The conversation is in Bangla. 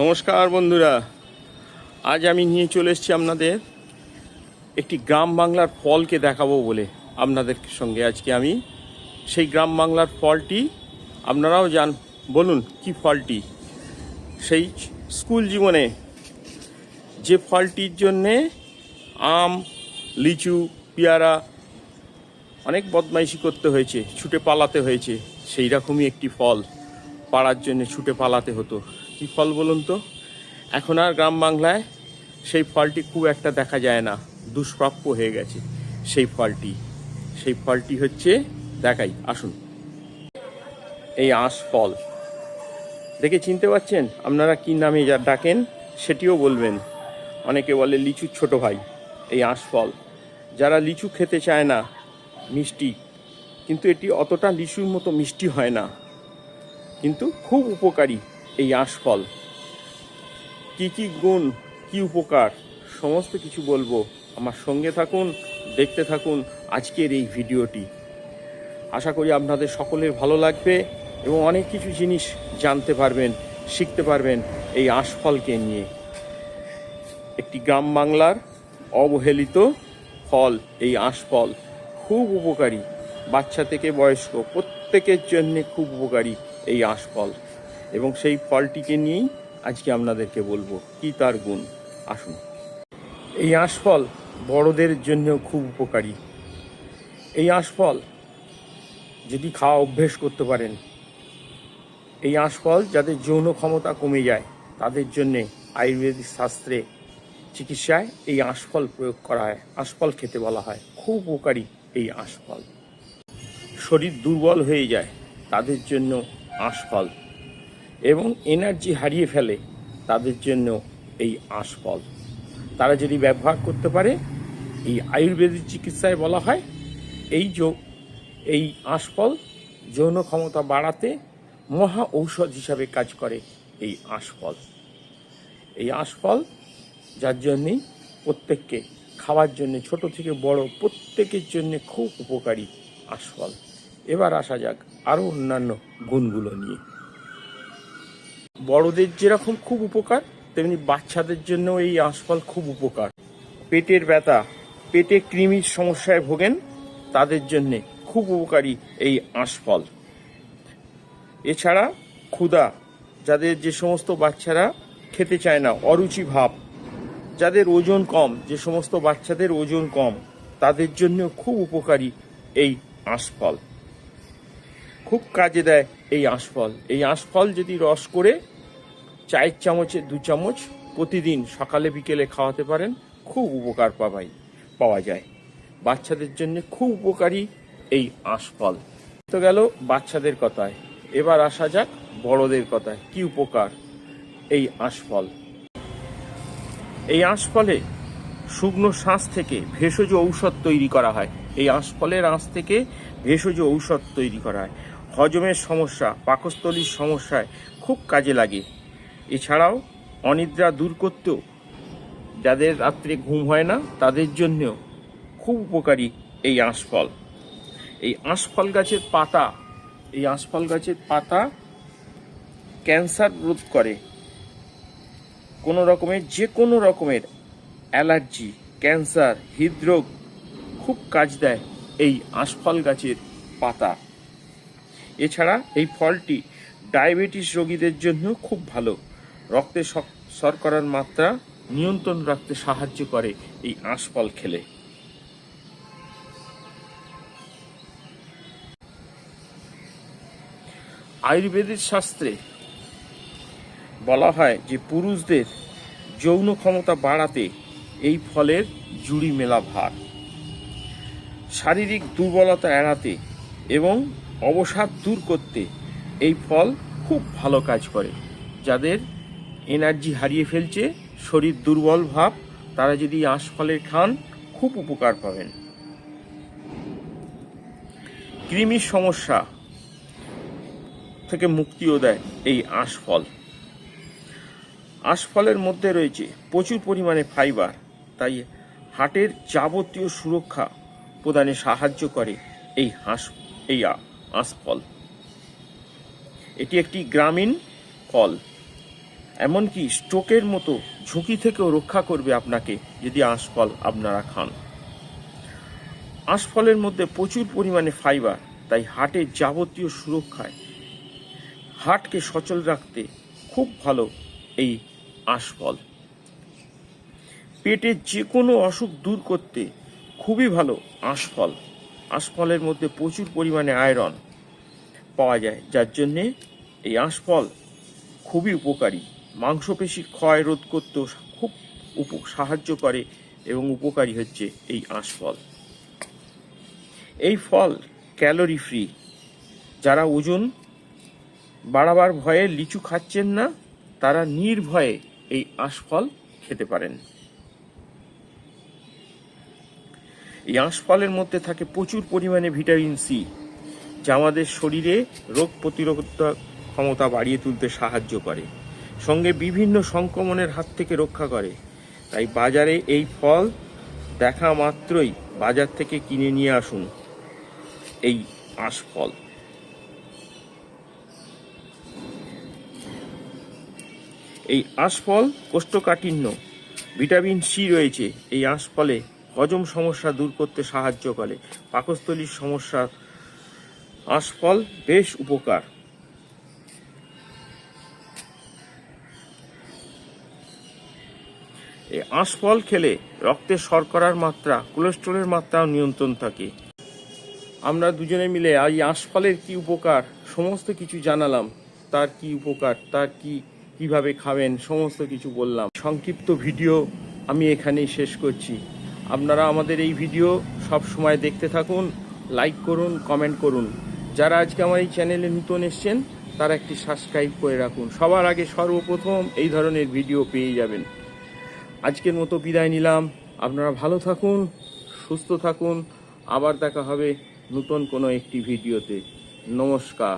নমস্কার বন্ধুরা। আজ আমি নিয়ে চলে এসেছি আপনাদের একটি গ্রাম বাংলার ফলকে দেখাবো বলে আপনাদের সঙ্গে আজকে আমি। সেই গ্রাম বাংলার ফলটি আপনারাও জান, বলুন কি ফলটি? সেই স্কুল জীবনে যে ফলটির জন্যে আম, লিচু, পেয়ারা অনেক বদমাইশি করতে হয়েছে, ছুটে পালাতে হয়েছে, সেই রকমই একটি ফল পাড়ার জন্য ছুটে পালাতে হতো। কি ফল বলুন তো? এখন আর গ্রাম বাংলায় সেই ফলটি খুব একটা দেখা যায় না। দুষ্প্রাপ্য হয়ে গেছে সেই ফলটি। সেই ফলটি হচ্ছে, দেখাই, আসুন। এই আঁশ ফল। দেখে চিনতে পারছেন? আপনারা কি নামে যা ডাকেন, সেটিও বলবেন। অনেকে বলে লিচুর ছোট ভাই, এই আঁশ ফল। যারা লিচু খেতে চায় না, মিষ্টি। কিন্তু এটি অতটা লিচুর মতো মিষ্টি হয় না। কিন্তু খুব উপকারী। এই আঁশফল কি কি গুণ, কি উপকার, সমস্ত কিছু বলব। আমার সঙ্গে থাকুন, দেখতে থাকুন আজকের এই ভিডিওটি। আশা করি আপনাদের সকলের ভালো লাগবে এবং অনেক কিছু জিনিস জানতে পারবেন, শিখতে পারবেন এই আঁশফলকে নিয়ে। একটি গ্রাম বাংলার অবহেলিত ফল, এই আঁশফল খুব উপকারী। বাচ্চা থেকে বয়স্ক প্রত্যেকের জন্য খুব উপকারী এই আঁশফল এবং সেই ফলটিকে নিয়েই আজকে আপনাদেরকে বলব কি তার গুণ। আসুন। এই আঁশফল বড়দের জন্যও খুব উপকারী। এই আঁশফল যদি খাওয়া অভ্যেস করতে পারেন, এই আঁশফল যাদের যৌন ক্ষমতা কমে যায়, তাদের জন্যে আয়ুর্বেদিক শাস্ত্রে চিকিৎসায় এই আঁশফল প্রয়োগ করা হয়, আঁশফল খেতে বলা হয়। খুব উপকারী এই আঁশফল। শরীর দুর্বল হয়ে যায়, তাদের জন্য আঁশফল এবং এনার্জি হারিয়ে ফেলে তাদের জন্য এই আঁশফল। তারা যদি ব্যবহার করতে পারে, এই আয়ুর্বেদিক চিকিৎসায় বলা হয়, এই যোগ এই আঁশফল যৌন ক্ষমতা বাড়াতে মহা ঔষধ হিসাবে কাজ করে এই আঁশফল। এই আঁশফল যার জন্যেই প্রত্যেককে খাওয়ার জন্য, ছোট থেকে বড় প্রত্যেকের জন্য খুব উপকারী আঁশফল। এবার আসা যাক আরও অন্যান্য গুণগুলো নিয়ে। বড়দের যেরকম খুব উপকার, তেমনি বাচ্চাদের জন্য এই আঁশফল খুব উপকার। পেটের ব্যথা, পেটে কৃমির সমস্যায় ভোগেন, তাদের জন্য খুব উপকারী এই আঁশফল। এছাড়া ক্ষুধা, যাদের যে সমস্ত বাচ্চারা খেতে চায় না, অরুচি ভাব, যাদের ওজন কম, যে সমস্ত বাচ্চাদের ওজন কম, তাদের জন্য খুব উপকারী এই আঁশফল। খুব কাজে দেয় এই আঁশফল। এই আঁশফল যদি রস করে, চায়ের চামচে দু চামচ প্রতিদিন সকালে, বিকেলে খাওয়াতে পারেন, খুব উপকার পাবাই, পাওয়া যায়। বাচ্চাদের জন্য খুব উপকারী এই আঁশফল। তো গেল বাচ্চাদের কথায়। এবার আসা যাক বড়দের কথায়, কি উপকার এই আঁশফল? এই আঁশফলে শুকনো শাঁস থেকে ভেষজ ঔষধ তৈরি করা হয়। এই আঁশফলের আঁশ থেকে ভেষজ ঔষধ তৈরি করা হয়। হজমের সমস্যা, পাকস্থলীর সমস্যায় খুব কাজে লাগে। এছাড়াও অনিদ্রা দূর করতেও যাদের রাত্রে ঘুম হয় না, তাদের জন্যও খুব উপকারী এই আঁশফল। এই আঁশফল গাছের পাতা, এই আঁশফল গাছের পাতা ক্যান্সার রোধ করে। কোনো রকমের, যে কোনো রকমের অ্যালার্জি, ক্যান্সার, হৃদরোগ খুব কাজ দেয় এই আঁশফল গাছের পাতা। এছাড়া এই ফলটি ডায়াবেটিস রোগীদের জন্য খুব ভালো। রক্তে শর্করার মাত্রা নিয়ন্ত্রণ রাখতে সাহায্য করে এই আঁশফল খেলে। আয়ুর্বেদিক শাস্ত্রে বলা হয় যে পুরুষদের যৌন ক্ষমতা বাড়াতে এই ফলের জুড়ি মেলা ভার। শারীরিক দুর্বলতা এড়াতে এবং অবসাদ দূর করতে এই ফল খুব ভালো কাজ করে। যাদের এনার্জি হারিয়ে ফেলছে, শরীর দুর্বল ভাব, তারা যদি আঁশ ফলের খান, খুব উপকার পাবেন। কৃমির সমস্যা থেকে মুক্তিও দেয় এই আঁশফল আঁশফলের মধ্যে রয়েছে প্রচুর পরিমাণে ফাইবার, তাই হার্টের যাবতীয় সুরক্ষা প্রদানে সাহায্য করে এই হাঁস, এই আ- আঁশফল এটি একটি গ্রামীণ ফল। এমনকি স্ট্রোকের মতো ঝুঁকি থেকেও রক্ষা করবে আপনাকে যদি আঁশফল আপনারা খান। আঁশফলের মধ্যে প্রচুর পরিমাণে ফাইবার, তাই হার্টের যাবতীয় সুরক্ষায় হার্টকে সচল রাখতে খুব ভালো এই আঁশফল পেটের যে কোনো অসুখ দূর করতে খুবই ভালো আঁশফল আঁশফলের মধ্যে প্রচুর পরিমাণে আয়রন পাওয়া যায়, যার জন্যে এই আঁশফল খুবই উপকারী। মাংসপেশি ক্ষয় রোধ করতেও খুব উপ, সাহায্য করে এবং উপকারী হচ্ছে এই আঁশফল। এই ফল ক্যালোরি ফ্রি যারা ওজন বাড়াবার ভয়ে লিচু খাচ্ছেন না, তারা নির্ভয়ে এই আঁশফল খেতে পারেন। এই আঁশফলের মধ্যে থাকে প্রচুর পরিমাণে ভিটামিন সি, যা আমাদের শরীরে রোগ প্রতিরোধক ক্ষমতা বাড়িয়ে তুলতে সাহায্য করে, সঙ্গে বিভিন্ন সংক্রমণের হাত থেকে রক্ষা করে। তাই বাজারে এই ফল দেখা মাত্রই বাজার থেকে কিনে নিয়ে আসুন, এই আঁশফল। এই আঁশফল কোষ্ঠকাঠিন্য, ভিটামিন সি রয়েছে এই আঁশফলে। হজম সমস্যা দূর করতে সাহায্য করে। পাকস্থলীর সমস্যা আঁশফল বেশ উপকার। এই আঁশফল খেলে রক্তে শর্করার মাত্রা, কোলেস্ট্রলের মাত্রাও নিয়ন্ত্রণ থাকে। আমরা দুজনে মিলে এই আঁশফলের কি উপকার, সমস্ত কিছু জানালাম। তার কি উপকার, তার কি, কীভাবে খাবেন, সমস্ত কিছু বললাম। সংক্ষিপ্ত ভিডিও আমি এখানেই শেষ করছি। আপনারা আমাদের এই ভিডিও সব সময় দেখতে থাকুন লাইক করুন কমেন্ট করুন। যারা আজকে আমার এই চ্যানেলে নতুন এসছেন, তারা একটি সাবস্ক্রাইব করে রাখুন। সবার আগে সর্বপ্রথম এই ধরনের ভিডিও পেয়ে যাবেন। আজকের মতো বিদায় নিলাম। আপনারা ভালো থাকুন, সুস্থ থাকুন। আবার দেখা হবে নতুন কোনো একটি ভিডিওতে নমস্কার।